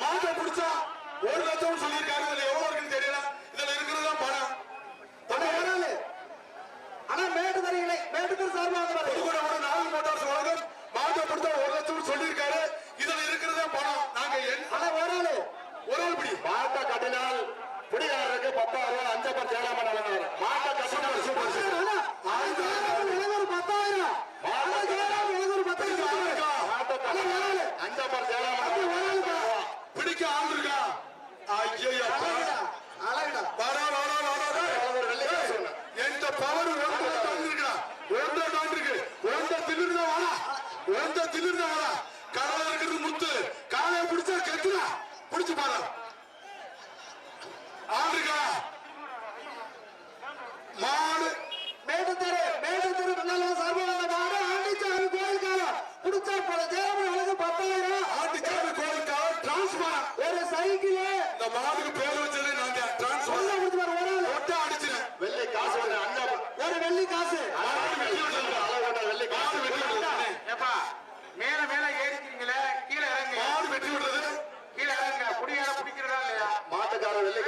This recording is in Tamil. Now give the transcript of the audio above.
மாட்டை பிடிச்சா ஒரு லட்சம் சொல்லியிருக்காரு இதுல எவ்வளவு இருக்குன்னு தெரியல இதுல இருக்கிறது தான் பணம் அண்ணா, ஒரு ஆளு. அண்ணா, மேட்டுத்தறிகளை, மேட்டுத்தறி சார்பா வந்த மாடு. புதுக்கோட்டை நாலு மோட்டார்ஸ் வழங்கும் மாட்டை பிடிச்சா ஒரு லட்சம் சொல்லியிருக்காரு இதுல இருக்கிறது தான் பணம் நாங்க எண்- அண்ணா, ஒரு ஆளு. ஒரு ஆள் பிடி மாட்டை கட்டினால் குடிகாரருக்கு பத்தாயிரம் ரூபாய் அஞ்சப்பர் சேலாம நிலவரம் மாட்டை கட்டினால் சூப்பர் சூப்பர் பத்தாயிரம். பிடிக்க ஆள் இருக்கா ஐயோ அழகுடா. வாடா வாடா வாடா. எந்த பவர் ஒன்றை தாண்டிருக்கா ஒன்றை தாண்டிருக்கு ஒன்றை திமிர்ந்த வாடா. ஒன்றை திமிர்ந்த வாடா. இருக்கிறது முத்து. காலையை பிடிச்சா கெட்டுடா. பிடிச்சு பாரு. ஆண்டுக்கா மாடு மேட்டுத்தரு மேட்டுத்தரு பண்ணலாம் சர்வநாத மாடு ஆண்டிச்சாமி கோயிலுக்காக குடிச்சா போல அழகு பத்தாயிரம் ஆண்டிச்சாமி கோயிலுக்காக டிரான்ஸ்பர் ஒரு சைக்கிள். இந்த மாடுக்கு பேர் வச்சது நான் டிரான்ஸ்பர் கொடுத்து ஒரு ஒட்ட அடிச்சிருக்கேன் வெள்ளை காசு வந்து அண்ணா. ஒரு வெள்ளி காசு. வெள்ளி காசு வெட்டி ஏப்பா மேல மேல ஏறிக்கிறீங்களே கீழே இறங்க. மாடு வெட்டி விடுறது. கீழே இறங்க. குடியார பிடிக்கிறதா இல்லையா? மாட்டுக்காரன் வெள்ளை